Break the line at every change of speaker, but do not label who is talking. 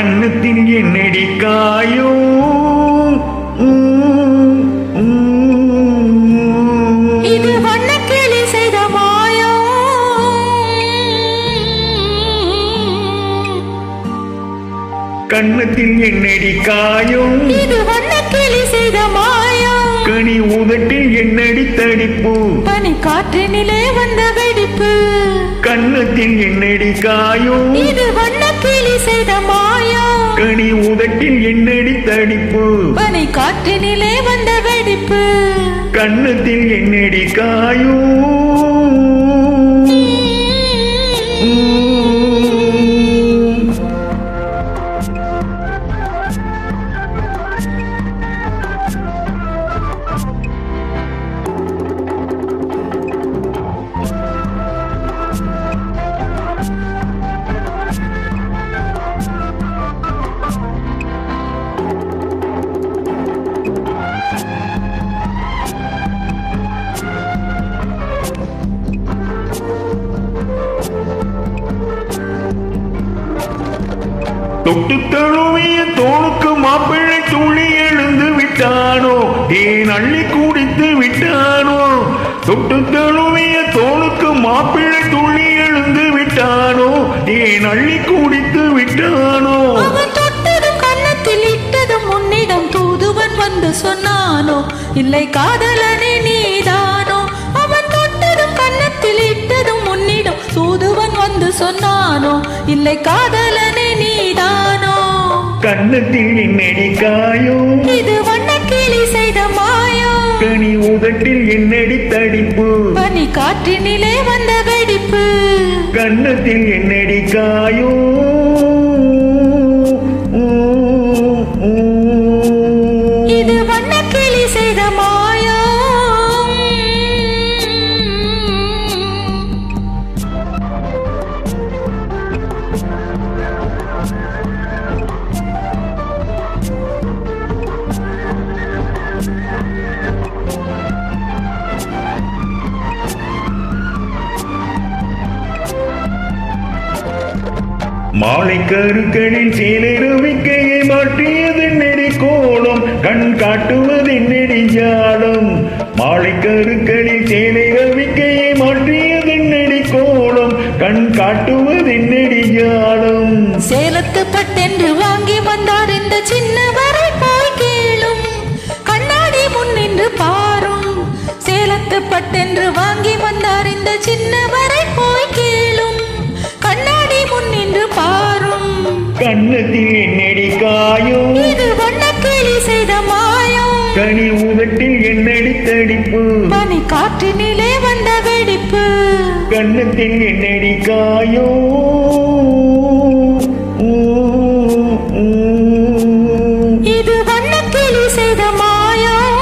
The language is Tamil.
கண்ணத்தின் என்னடி காயும் கண்ணத்தில் என்னடி காயும்
இது வண்ணக்கிளி செய்த மாயம்
கனி உதட்டில் என்னடி தடிப்பு?
பனி காற்றினிலே வந்த வெடிப்பு.
கண்ணத்தில் என்னடி காயும்
இது வண்ணக்கிளி செய்த மாயம்
கனி உதட்டில் என்னடி தடிப்பு.
பனி காற்றினிலே வந்த வெடிப்பு.
கண்ணத்தில் என்னடி காயும். தொட்டு தழுவிய தோளுக்கு மாப்பிள்ளை துள்ளி எழுந்து விட்டானோ? ஏன் அள்ளி குடித்து விட்டானோ? தொட்டு தழுவிய தோளுக்கு மாப்பிள்ளை துள்ளி எழுந்து விட்டானோ? ஏன் அள்ளி குடித்து விட்டானோ?
கன்னத்தில் இட்டதும் உன்னிடம் தூதுவன் வந்து சொன்னானோ? இல்லை காதலனே நீதானோ? அவன் தொட்டதும் கன்னத்தில் இட்டதும் உன்னிடம் தூதுவன் வந்து சொன்னானோ? இல்லை காதலனே
கண்ணத்தில் என்னடி காயும்
இது வண்ணக்கிளி செய்த மாயம்
கனி உதட்டில் என்னடி தடிப்பு?
பனி காற்றினிலே வந்த வெடிப்பு.
கண்ணத்தில் என்னடி காயும் மாலை கருக்களின் சேலை மாற்றியது நெறி கோலம் கண் காட்டுவது நெறி மாலை கருக்களின் சேலை மாற்றியது நெறி கோலம் கண் காட்டுவது நெறி
சேலத்து பட்டென்று வாங்கி வந்தார் இந்த சின்னவரை போய் கேளும். கண்ணாடி முன் நின்று பாரும். சேலத்து பட்டென்று வாங்கி வந்தார் இந்த சின்னவர்
கண்ணத்தில் என்னடி காயும்?
வண்ணக்கிளி செய்த மாயம்.
கனி உதட்டில் என்னடி தடிப்பு?
பனி காற்றினிலே வந்த வெடிப்பு.
கண்ணத்தில் என்னடி காயும்? இது வண்ணக்கிளி செய்த மாயம்.